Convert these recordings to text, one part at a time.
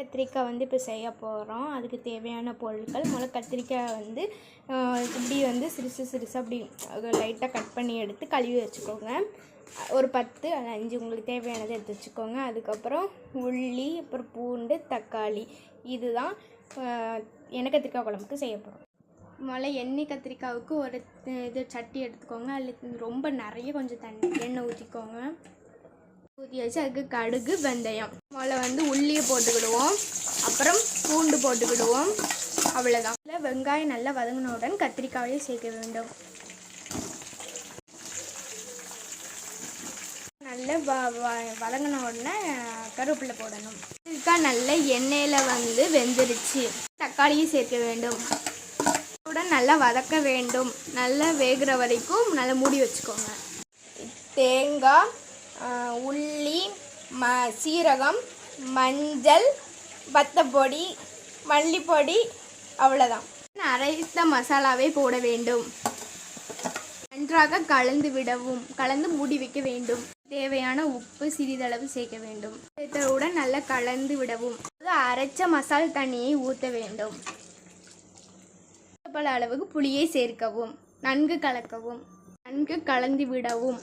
கத்திரிக்காய் வந்து இப்போ செய்ய போகிறோம் அதுக்கு தேவையான பொருட்கள் முதல்ல கத்திரிக்காய் வந்து இப்படி வந்து சிறுசு சிறுசு அப்படி லைட்டாக கட் பண்ணி எடுத்து கழுவி வச்சுக்கோங்க. ஒரு பத்து அல்ல அஞ்சு உங்களுக்கு தேவையானதை எடுத்து வச்சுக்கோங்க. அதுக்கப்புறம் உள்ளி அப்புறம் பூண்டு தக்காளி இதுதான் எண்ணெய் கத்திரிக்காய் குழம்புக்கு செய்ய போகிறோம் முதல்ல எண்ணெய் கத்திரிக்காவுக்கு ஒரு இது சட்டி எடுத்துக்கோங்க. அதில் ரொம்ப நிறைய கொஞ்சம் தண்ணி எண்ணெய் ஊற்றிக்கோங்க ஊற்றி வச்சு அதுக்கு கடுகு வெந்தயம். முதல்ல வந்து உள்ளியை போட்டுக்கிடுவோம். அப்புறம் பூண்டு போட்டுக்கிடுவோம். அவ்வளோதான் இல்லை வெங்காயம் நல்லா வதங்கினவுடன் கத்திரிக்காயையும் சேர்க்க வேண்டும். நல்லா வ வ வதங்கின உடனே கருவேப்பிலை போடணும். இதுக்காக நல்ல எண்ணெயில் வந்து வெந்துருச்சு. தக்காளியும் சேர்க்க வேண்டும். உடன் நல்லா வதக்க வேண்டும். நல்லா வேகிற வரைக்கும் நல்லா மூடி வச்சுக்கோங்க. தேங்காய் உள்ளி ம சீரகம் மஞ்சள் வத்தப்பொடி மல்லிப்பொடி அவ்வளோதான் அரைத்த மசாலாவை போட வேண்டும். நன்றாக கலந்து விடவும் கலந்து மூடி வைக்க வேண்டும். தேவையான உப்பு சிறிதளவு சேர்க்க வேண்டும். சேர்த்தவுடன் நல்லா கலந்து விடவும். அரைச்ச மசால் தண்ணியை ஊற்ற வேண்டும். பல அளவுக்கு புளியை சேர்க்கவும் நன்கு கலக்கவும் நன்கு கலந்து விடவும்.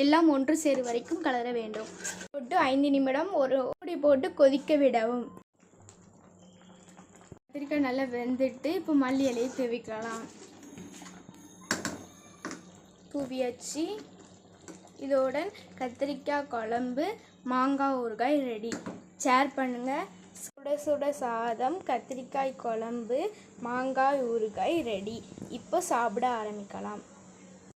எல்லாம் ஒன்று சேரும் வரைக்கும் கலர வேண்டும். போட்டு ஐந்து நிமிடம் ஒரு மூடி போட்டு கொதிக்க விடவும். கத்திரிக்காய் நல்லா வெந்துட்டு இப்போ மல்லி இலையை தூவிக்கலாம். தூவியாச்சு இதோட கத்திரிக்காய் குழம்பு மாங்காய் ஊறுகாய் ரெடி ஷேர் பண்ணுங்கள் சுட சுட சாதம் கத்திரிக்காய் குழம்பு மாங்காய் ஊறுகாய் ரெடி இப்போ சாப்பிட ஆரம்பிக்கலாம்.